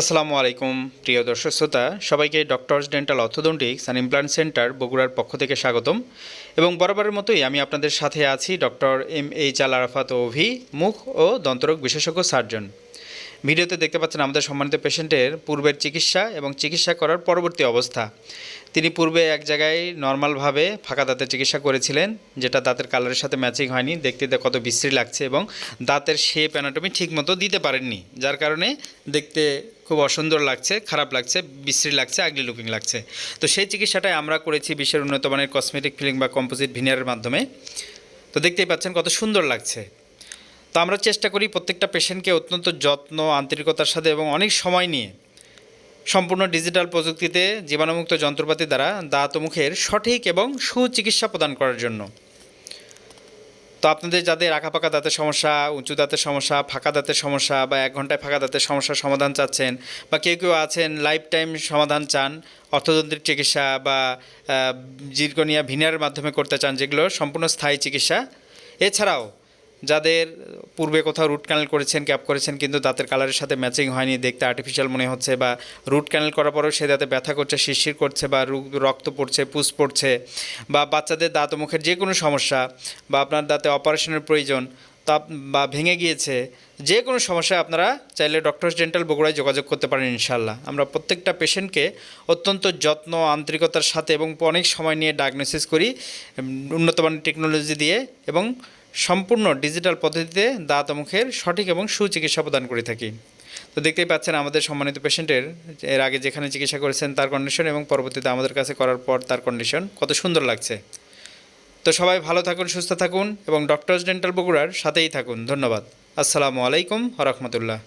আসসালামু আলাইকুম, প্রিয় দর্শক শ্রোতা। সবাইকে doctors dental orthodontics and implant centre বগুড়ার পক্ষ থেকে স্বাগতম। এবং বরাবরের মতোই আমি আপনাদের সাথে আছি doctor M H Al Arafat Ovi, মুখ ও দন্তরোগ বিশেষজ্ঞ সার্জন। ভিডিওতে দেখতে পাচ্ছেন আমাদের সম্মানিত পেশেন্টের পূর্বের চিকিৎসা এবং চিকিৎসা করার পরবর্তী অবস্থা। তিনি পূর্বে এক জায়গায় নর্মালভাবে ফাঁকা দাঁতের চিকিৎসা করেছিলেন, যেটা দাঁতের কালারের সাথে ম্যাচিং হয়নি, দেখতে কত বিশ্রী লাগছে এবং দাঁতের শেপ অ্যানাটমি ঠিকমতো দিতে পারেননি। যার কারণে দেখতে খুব অসুন্দর লাগছে, খারাপ লাগছে, বিশ্রী লাগছে আগলি লুকিং লাগছে। তো সেই চিকিৎসাটাই আমরা করেছি বিশ্বের উন্নত মানের কসমেটিক ফিলিং বা কম্পোজিট ভিনিয়ারের মাধ্যমে। তো দেখতেই পাচ্ছেন কত সুন্দর লাগছে। তো আমরা চেষ্টা করি প্রত্যেকটা পেশেন্টকে অত্যন্ত যত্ন, আন্তরিকতার সাথে এবং অনেক সময় নিয়ে সম্পূর্ণ ডিজিটাল প্রযুক্তিতে জীবাণুমুক্ত যন্ত্রপাতি দ্বারা দাঁত মুখের সঠিক এবং সুচিকিৎসা প্রদান করার জন্য। তো আপনাদের যাদের আঁকাপাকা দাঁতের সমস্যা, উঁচু দাঁতের সমস্যা, ফাঁকা দাঁতের সমস্যা বা এক ঘন্টায় ফাঁকা দাঁতের সমস্যার সমাধান চাচ্ছেন বা কেউ কেউ আছেন লাইফ টাইম সমাধান চান অর্থতন্ত্রের চিকিৎসা বা জিরকনিয়া ভিনারের মাধ্যমে করতে চান যেগুলো সম্পূর্ণ স্থায়ী চিকিৎসা। এছাড়াও যাদের পূর্বে কোথাও রুট ক্যানেল করেছেন ক্যাপ করেছেন, কিন্তু দাঁতের কালারের সাথে ম্যাচিং হয়নি, দেখতে আর্টিফিশিয়াল মনে হচ্ছে বা রুট ক্যানেল করার পরেও সে দাঁতে ব্যথা করছে, শিরশির করছে বা রক্ত পড়ছে, পুষ পড়ছে বা বাচ্চাদের দাঁত মুখের যে কোনো সমস্যা বা আপনার দাঁতে অপারেশনের প্রয়োজন তা বা ভেঙে গিয়েছে, যে কোনো সমস্যায় আপনারা চাইলে ডক্টরস ডেন্টাল বগুড়ায় যোগাযোগ করতে পারেন ইনশাল্লাহ আমরা প্রত্যেকটা পেশেন্টকে অত্যন্ত যত্ন, আন্তরিকতার সাথে এবং অনেক সময় নিয়ে ডায়াগনোসিস করি উন্নতমানের টেকনোলজি দিয়ে এবং সম্পূর্ণ ডিজিটাল পদ্ধতিতে দাঁত মুখের সঠিক এবং সুচিকিৎসা প্রদান করে থাকি। তো দেখতেই পাচ্ছেন আমাদের সম্মানিত পেশেন্টের, এর আগে যেখানে চিকিৎসা করেছেন তার কন্ডিশন এবং পরবর্তীতে আমাদের কাছে করার পর তার কন্ডিশন কত সুন্দর লাগছে। তো সবাই ভালো থাকুন, সুস্থ থাকুন এবং ডক্টরস ডেন্টাল বগুড়ার সাথেই থাকুন। ধন্যবাদ। আসসালামু আলাইকুম রহমতুল্লাহ।